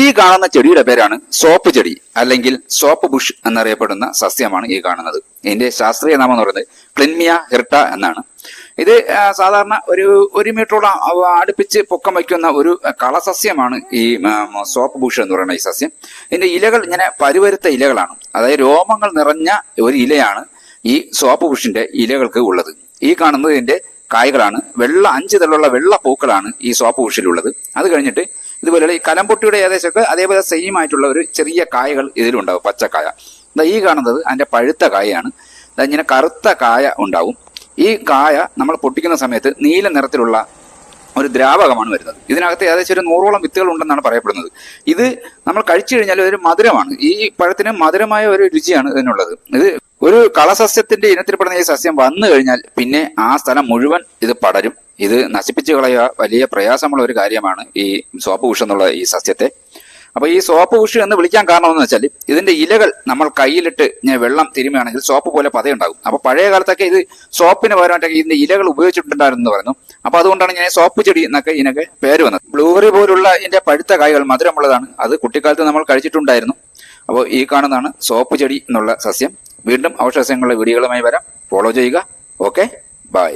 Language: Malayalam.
ഈ കാണുന്ന ചെടിയുടെ പേരാണ് സോപ്പ് ചെടി അല്ലെങ്കിൽ സോപ്പ് ബുഷ് എന്നറിയപ്പെടുന്ന സസ്യമാണ് ഈ കാണുന്നത്. ഇതിന്റെ ശാസ്ത്രീയ നാമം എന്ന് പറയുന്നത് ക്ലിൻമിയ ഹിർട്ട എന്നാണ്. ഇത് സാധാരണ ഒരു ഒരു മീറ്ററോളം അടുപ്പിച്ച് പൊക്കം വയ്ക്കുന്ന ഒരു കളസസ്യമാണ് ഈ സോപ്പ് ബുഷ് എന്ന് പറയുന്ന ഈ സസ്യം. ഇതിന്റെ ഇലകൾ ഇങ്ങനെ പരുവരുത്ത ഇലകളാണ്. അതായത് രോമങ്ങൾ നിറഞ്ഞ ഒരു ഇലയാണ് ഈ സോപ്പ് ബുഷിന്റെ ഇലകൾക്ക് ഉള്ളത്. ഈ കാണുന്നത് ഇതിന്റെ കായ്കളാണ്. വെള്ള അഞ്ച് തലുള്ള വെള്ള പൂക്കളാണ് ഈ സോപ്പ് ബുഷിലുള്ളത്. അത് കഴിഞ്ഞിട്ട് ഇതുപോലെ ഈ കലംപൊട്ടിയുടെ ഏകദേശമൊക്കെ അതേപോലെ സെയിം ആയിട്ടുള്ള ഒരു ചെറിയ കായകൾ ഇതിലുണ്ടാവും പച്ചക്കായ എന്താ ഈ കാണുന്നത് അതിന്റെ പഴുത്ത കായയാണ്. ഇങ്ങനെ കറുത്ത കായ ഉണ്ടാവും. ഈ കായ നമ്മൾ പൊട്ടിക്കുന്ന സമയത്ത് നീല നിറത്തിലുള്ള ഒരു ദ്രാവകമാണ് വരുന്നത്. ഇതിനകത്ത് ഏകദേശം ഒരു നൂറോളം വിത്തുകൾ ഉണ്ടെന്നാണ് പറയപ്പെടുന്നത്. ഇത് നമ്മൾ കഴിച്ചു കഴിഞ്ഞാൽ ഒരു മധുരമാണ്. ഈ പഴത്തിന് മധുരമായ ഒരു രുചിയാണ് ഇതിനുള്ളത്. ഇത് ഒരു കളസസ്യത്തിന്റെ ഇനത്തിൽപ്പെടുന്ന ഈ സസ്യം വന്നു കഴിഞ്ഞാൽ പിന്നെ ആ സ്ഥലം മുഴുവൻ ഇത് പടരും. ഇത് നശിപ്പിച്ചു കളയുക വലിയ പ്രയാസമുള്ള ഒരു കാര്യമാണ് ഈ സോപ്പ് ഉഷ് എന്നുള്ള ഈ സസ്യത്തെ. അപ്പൊ ഈ സോപ്പ് ഉഷ് എന്ന് വിളിക്കാൻ കാരണം എന്ന് വെച്ചാൽ ഇതിന്റെ ഇലകൾ നമ്മൾ കയ്യിലിട്ട് വെള്ളം തിരുമുകയാണെങ്കിൽ സോപ്പ് പോലെ പതയുണ്ടാകും. അപ്പൊ പഴയ കാലത്തൊക്കെ ഇത് സോപ്പിന് പകരമായിട്ടൊക്കെ ഇതിന്റെ ഇലകൾ ഉപയോഗിച്ചിട്ടുണ്ടായിരുന്നു പറയുന്നു. അപ്പൊ അതുകൊണ്ടാണ് ഞാൻ സോപ്പ് ചെടി എന്നൊക്കെ ഇതിനൊക്കെ പേര് വന്നത്. ബ്ലൂബെറി പോലുള്ള ഇതിന്റെ പഴുത്ത കായകൾ മധുരമുള്ളതാണ്. അത് കുട്ടിക്കാലത്ത് നമ്മൾ കഴിച്ചിട്ടുണ്ടായിരുന്നു. അപ്പോൾ ഈ കാണുന്നതാണ് സോപ്പ് ചെടി എന്നുള്ള സസ്യം. വീണ്ടും അവശേഷങ്ങളുടെ വീഡിയോകളുമായി വരാം. ഫോളോ ചെയ്യുക. ഓക്കെ. ബൈ.